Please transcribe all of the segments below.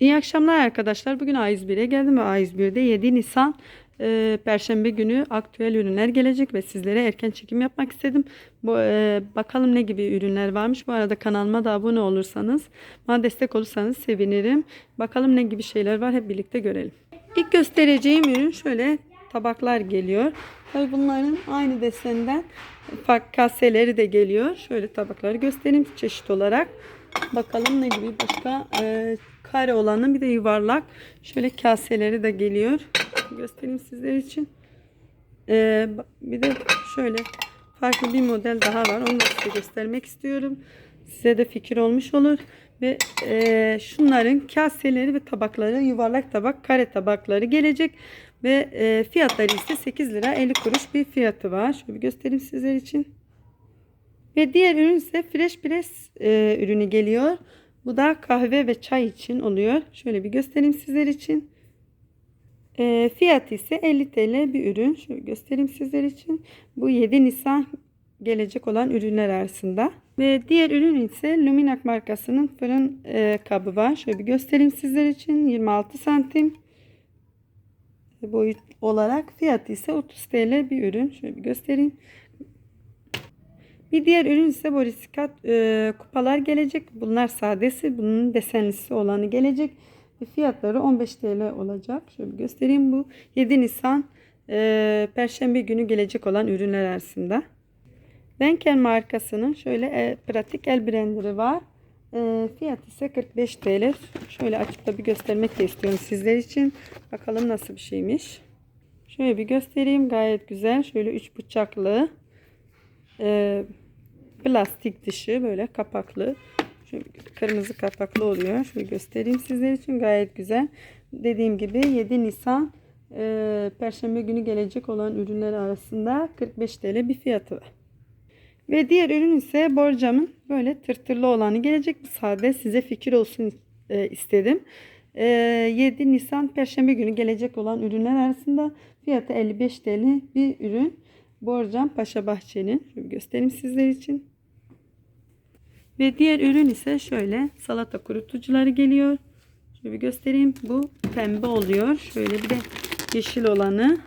İyi akşamlar arkadaşlar. Bugün A101'e geldim ve A101'de 7 Nisan e, Perşembe günü aktüel ürünler gelecek ve sizlere erken çekim yapmak istedim. Bu, e, bakalım ne gibi ürünler varmış. Bu arada kanalıma da abone olursanız, bana destek olursanız sevinirim. Bakalım ne gibi şeyler var hep birlikte görelim. İlk göstereceğim ürün şöyle tabaklar geliyor. Tabii bunların aynı desenden kaseleri de geliyor. Şöyle tabakları göstereyim çeşit olarak. Bakalım ne gibi başka e, kare olanı bir de yuvarlak. Şöyle kaseleri de geliyor. Göstereyim sizler için. E, bir de şöyle farklı bir model daha var. Onu da size göstermek istiyorum. Size de fikir olmuş olur. Ve e, şunların kaseleri ve tabakları yuvarlak tabak, kare tabakları gelecek. Ve e, fiyatları ise 8 lira 50 kuruş bir fiyatı var. Şöyle bir göstereyim sizler için. Ve diğer ürün ise Fresh Press e, ürünü geliyor. Bu da kahve ve çay için oluyor. Şöyle bir göstereyim sizler için. E, fiyatı ise 50 TL bir ürün. Şöyle göstereyim sizler için. Bu 7 Nisan gelecek olan ürünler arasında. Ve diğer ürün ise Luminac markasının fırın e, kabı var. Şöyle bir göstereyim sizler için. 26 santim boyut olarak fiyatı ise 30 TL bir ürün. Şöyle bir göstereyim. Bir diğer ürün ise borisikat e, kupalar gelecek. Bunlar sadesi. Bunun desenlisi olanı gelecek. Fiyatları 15 TL olacak. Şöyle göstereyim. Bu 7 Nisan e, Perşembe günü gelecek olan ürünler arasında. Benken markasının şöyle e, pratik el blenderı var. E, fiyat ise 45 TL. Şöyle açıp da bir göstermek de istiyorum sizler için. Bakalım nasıl bir şeymiş. Şöyle bir göstereyim. Gayet güzel. Şöyle 3 bıçaklı. E, plastik dışı böyle kapaklı. Şöyle kırmızı kapaklı oluyor. Şöyle göstereyim sizler için. Gayet güzel. Dediğim gibi 7 Nisan e, Perşembe günü gelecek olan ürünler arasında 45 TL bir fiyatı var. Ve diğer ürün ise borcamın böyle tırtırlı olanı gelecek. Sade size fikir olsun e, istedim. E, 7 Nisan Perşembe günü gelecek olan ürünler arasında fiyatı 55 TL bir ürün. Borcam Paşa Bahçe'nin. Göstereyim sizler için. Ve diğer ürün ise şöyle salata kurutucuları geliyor. Şöyle bir göstereyim. Bu pembe oluyor. Şöyle bir de yeşil olanı.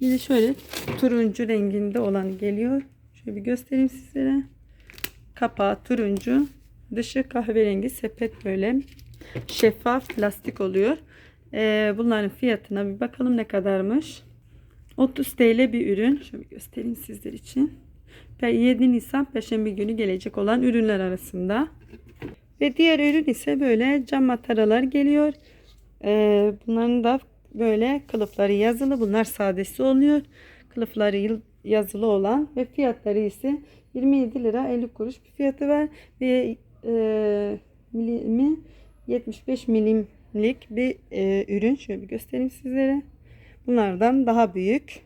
Bir de şöyle turuncu renginde olanı geliyor. Şöyle bir göstereyim sizlere. Kapağı turuncu. Dışı kahverengi sepet böyle şeffaf plastik oluyor. Ee, bunların fiyatına bir bakalım ne kadarmış. 30 TL bir ürün. Şöyle göstereyim sizler için. 7 Nisan Perşembe günü gelecek olan ürünler arasında. Ve diğer ürün ise böyle cam mataralar geliyor. Ee, bunların da böyle kılıfları yazılı. Bunlar sadesi oluyor. Kılıfları yazılı olan ve fiyatları ise 27 lira 50 kuruş bir fiyatı var. Ve e, milimi 75 milimlik bir e, ürün. Şöyle bir göstereyim sizlere. Bunlardan daha büyük.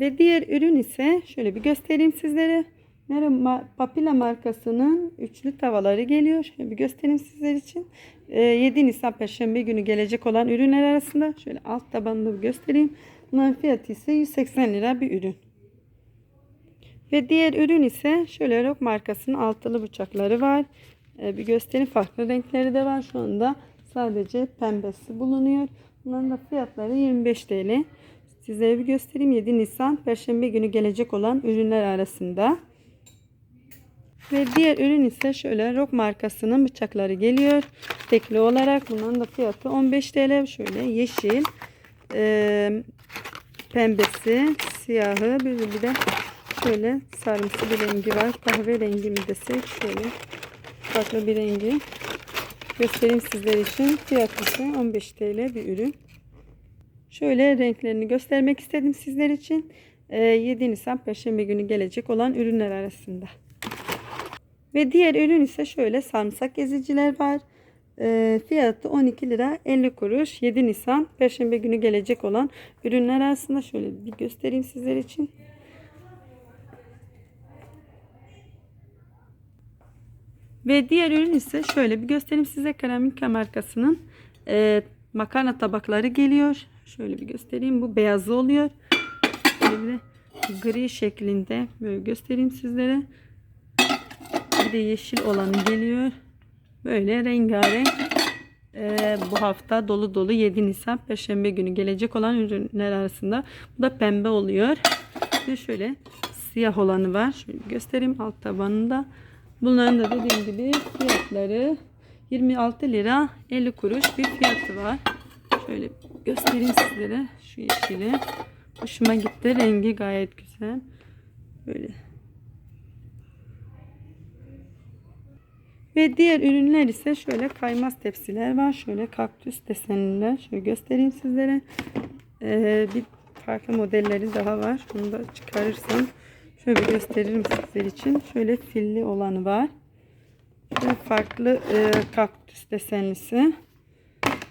Ve diğer ürün ise şöyle bir göstereyim sizlere. Nero Papila markasının üçlü tavaları geliyor. Şöyle bir göstereyim sizler için. 7 Nisan Perşembe günü gelecek olan ürünler arasında şöyle alt tabanını göstereyim. Bunların fiyatı ise 180 lira bir ürün. Ve diğer ürün ise şöyle Rock markasının altılı bıçakları var. Bir göstereyim farklı renkleri de var. Şu anda sadece pembesi bulunuyor. Bunların da fiyatları 25 TL. Sizlere bir göstereyim. 7 Nisan Perşembe günü gelecek olan ürünler arasında. Ve diğer ürün ise şöyle Rock markasının bıçakları geliyor. Tekli olarak bunların da fiyatı 15 TL. Şöyle yeşil, e, pembesi, siyahı bir, de şöyle sarımsı bir rengi var. Kahve rengi mi desek şöyle farklı bir rengi. Göstereyim sizler için. Fiyatı ise 15 TL bir ürün. Şöyle renklerini göstermek istedim sizler için. 7 Nisan Perşembe günü gelecek olan ürünler arasında. Ve diğer ürün ise şöyle sarımsak eziciler var. E, fiyatı 12 lira 50 kuruş. 7 Nisan Perşembe günü gelecek olan ürünler arasında şöyle bir göstereyim sizler için. Ve diğer ürün ise şöyle bir göstereyim size Karamika markasının e, makarna tabakları geliyor. Şöyle bir göstereyim. Bu beyazlı oluyor. De gri şeklinde böyle göstereyim sizlere. Bir de yeşil olanı geliyor. Böyle rengarenk e, bu hafta dolu dolu 7 Nisan Perşembe günü gelecek olan ürünler arasında. Bu da pembe oluyor. Ve şöyle siyah olanı var. Şöyle göstereyim alt tabanında. Bunların da dediğim gibi fiyatları 26 lira 50 kuruş bir fiyatı var. Şöyle göstereyim sizlere şu yeşili. Hoşuma gitti. Rengi gayet güzel. Böyle. Ve diğer ürünler ise şöyle kaymaz tepsiler var. Şöyle kaktüs desenliler. Şöyle göstereyim sizlere. Ee, bir farklı modelleri daha var. Bunu da çıkarırsam şöyle gösteririm sizler için. Şöyle filli olanı var. Şöyle farklı e, kaktüs desenlisi.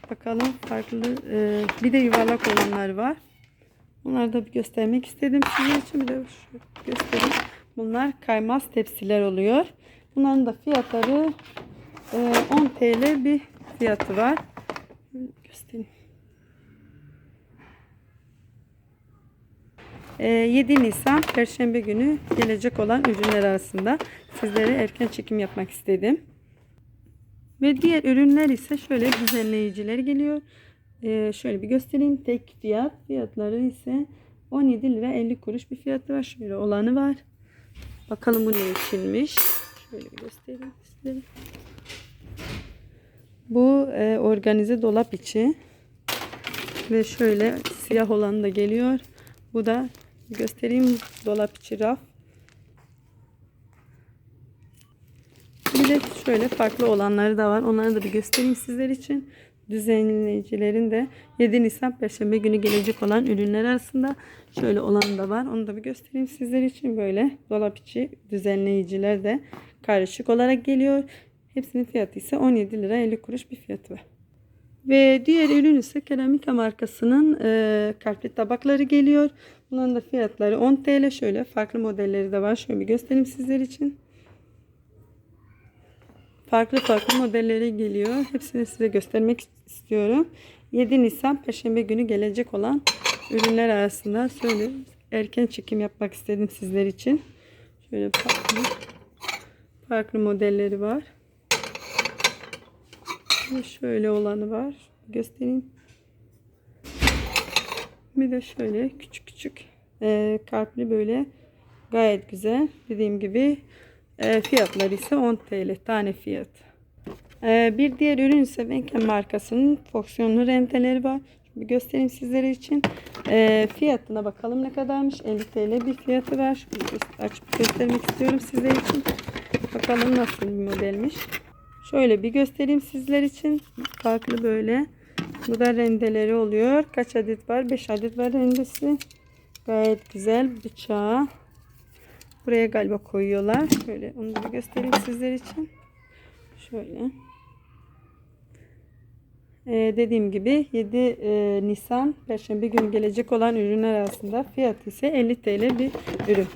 Bakalım farklı e, bir de yuvarlak olanlar var. Bunları da bir göstermek istedim sizin için. Bir de şu göstereyim. Bunlar kaymaz tepsiler oluyor. Bunların da fiyatları e, 10 TL bir fiyatı var. Göstereyim. E, 7 Nisan Perşembe günü gelecek olan ürünler arasında sizlere erken çekim yapmak istedim. Ve diğer ürünler ise şöyle düzenleyiciler geliyor. Ee, şöyle bir göstereyim. Tek fiyat. Fiyatları ise 17 lira 50 kuruş bir fiyatı var. Şöyle olanı var. Bakalım bu ne içinmiş. Şöyle bir göstereyim sizlere. Bu e, organize dolap içi. Ve şöyle siyah olan da geliyor. Bu da göstereyim dolap içi raf. De şöyle farklı olanları da var. Onları da bir göstereyim sizler için. Düzenleyicilerin de 7 Nisan Perşembe günü gelecek olan ürünler arasında şöyle olan da var. Onu da bir göstereyim sizler için. Böyle dolap içi düzenleyiciler de karışık olarak geliyor. Hepsinin fiyatı ise 17 lira 50 kuruş bir fiyatı var. Ve diğer ürün ise Keramika markasının e, kalpli tabakları geliyor. Bunların da fiyatları 10 TL. Şöyle farklı modelleri de var. Şöyle bir göstereyim sizler için farklı farklı modelleri geliyor. Hepsini size göstermek istiyorum. 7 Nisan Perşembe günü gelecek olan ürünler arasında şöyle erken çekim yapmak istedim sizler için. Şöyle farklı farklı modelleri var. Ve şöyle olanı var. Göstereyim. Bir de şöyle küçük küçük e, kalpli böyle gayet güzel. Dediğim gibi e, fiyatları ise 10 TL tane fiyat. E, bir diğer ürün ise Wenken markasının fonksiyonlu renteleri var. Şimdi göstereyim sizlere için. E, fiyatına bakalım ne kadarmış. 50 TL bir fiyatı var. Şunu açıp göstermek istiyorum sizler için. Bakalım nasıl bir modelmiş. Şöyle bir göstereyim sizler için. Farklı böyle. Bu da rendeleri oluyor. Kaç adet var? 5 adet var rendesi. Gayet güzel bıçağı. Buraya galiba koyuyorlar. Şöyle onu da göstereyim sizler için. Şöyle. Ee, dediğim gibi 7 e, Nisan Perşembe günü gelecek olan ürünler arasında fiyatı ise 50 TL bir ürün.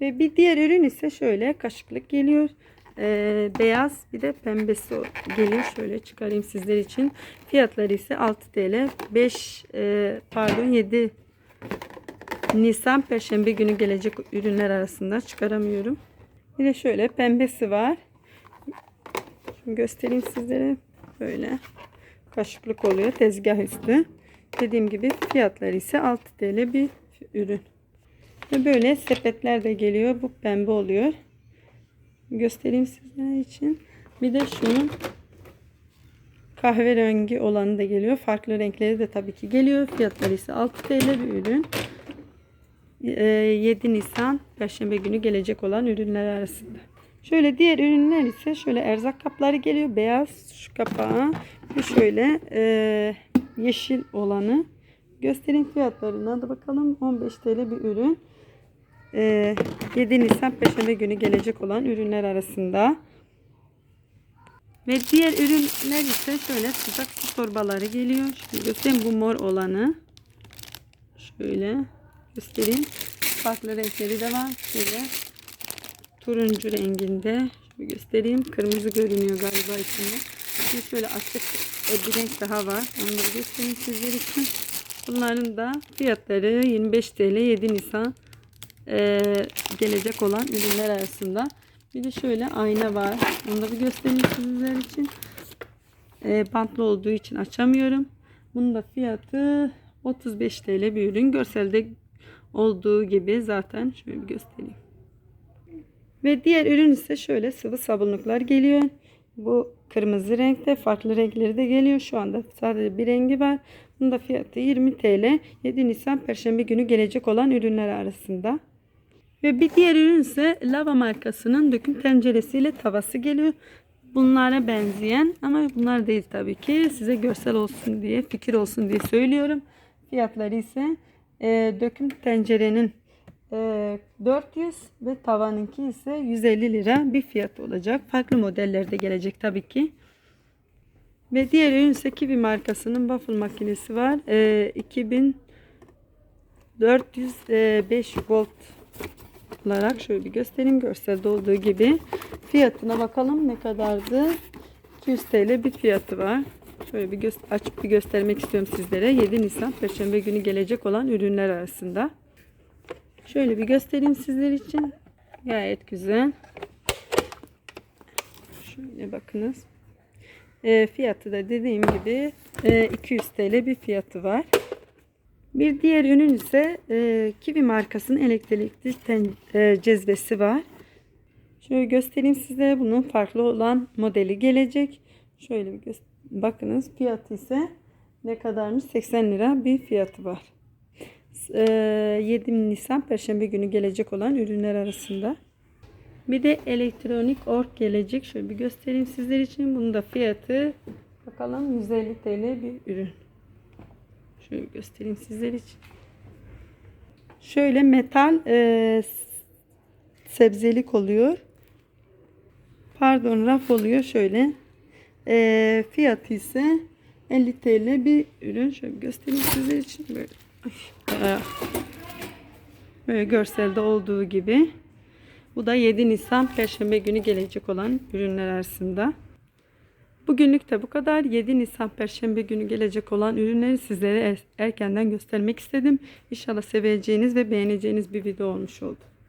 Ve bir diğer ürün ise şöyle kaşıklık geliyor. Ee, beyaz bir de pembesi geliyor. Şöyle çıkarayım sizler için. Fiyatları ise 6 TL. 5 e, pardon 7 Nisan Perşembe günü gelecek ürünler arasında çıkaramıyorum. Bir de şöyle pembesi var. Şimdi göstereyim sizlere. Böyle kaşıklık oluyor tezgah üstü. Dediğim gibi fiyatları ise 6 TL bir ürün. Ve böyle sepetler de geliyor. Bu pembe oluyor. Göstereyim sizler için. Bir de şunun kahverengi olanı da geliyor. Farklı renkleri de tabii ki geliyor. Fiyatları ise 6 TL bir ürün. 7 Nisan Perşembe günü gelecek olan ürünler arasında. Şöyle diğer ürünler ise şöyle erzak kapları geliyor. Beyaz şu kapağı ve şöyle e, yeşil olanı. Göstereyim fiyatlarına da bakalım. 15 TL bir ürün. E, 7 Nisan Perşembe günü gelecek olan ürünler arasında. Ve diğer ürünler ise şöyle sıcak su torbaları geliyor. Şimdi göstereyim bu mor olanı. Şöyle göstereyim. Farklı renkleri de var. Şöyle turuncu renginde. Şöyle göstereyim. Kırmızı görünüyor galiba içinde. Bir şöyle açık e, bir renk daha var. Onları göstereyim sizler için. Bunların da fiyatları 25 TL 7 Nisan e, gelecek olan ürünler arasında. Bir de şöyle ayna var. Onu da bir göstereyim sizler için. Ee, bantlı olduğu için açamıyorum. Bunun da fiyatı 35 TL bir ürün. Görselde olduğu gibi zaten şöyle bir göstereyim. Ve diğer ürün ise şöyle sıvı sabunluklar geliyor. Bu kırmızı renkte farklı renkleri de geliyor. Şu anda sadece bir rengi var. Bunun da fiyatı 20 TL. 7 Nisan Perşembe günü gelecek olan ürünler arasında. Ve bir diğer ürün ise Lava markasının döküm tenceresiyle tavası geliyor. Bunlara benzeyen ama bunlar değil tabii ki. Size görsel olsun diye, fikir olsun diye söylüyorum. Fiyatları ise e, döküm tencerenin e, 400 ve tavanınki ise 150 lira bir fiyat olacak. Farklı modellerde gelecek tabii ki. Ve diğer ürün ise Kiwi markasının waffle makinesi var. E, 2405 volt olarak şöyle bir göstereyim. Görselde olduğu gibi. Fiyatına bakalım ne kadardı. 200 TL bir fiyatı var. Şöyle bir açıp bir göstermek istiyorum sizlere. 7 Nisan Perşembe günü gelecek olan ürünler arasında. Şöyle bir göstereyim sizler için. Gayet güzel. Şöyle bakınız. E, fiyatı da dediğim gibi e, 200 TL bir fiyatı var. Bir diğer ürün ise e, Kiwi markasının elektrikli ten, e, cezvesi var. Şöyle göstereyim size. Bunun farklı olan modeli gelecek. Şöyle bir göster bakınız. Fiyatı ise ne kadarmış? 80 lira bir fiyatı var. E, 7 Nisan Perşembe günü gelecek olan ürünler arasında. Bir de elektronik ork gelecek. Şöyle bir göstereyim sizler için. Bunun da fiyatı bakalım 150 TL bir ürün. Şöyle göstereyim sizler için. Şöyle metal e, sebzelik oluyor. Pardon raf oluyor şöyle. E, fiyatı ise 50 TL bir ürün. Şöyle göstereyim sizler için. Böyle, Ay, böyle görselde olduğu gibi. Bu da 7 Nisan Perşembe günü gelecek olan ürünler arasında. Bugünlük de bu kadar. 7 Nisan Perşembe günü gelecek olan ürünleri sizlere er- erkenden göstermek istedim. İnşallah seveceğiniz ve beğeneceğiniz bir video olmuş oldu.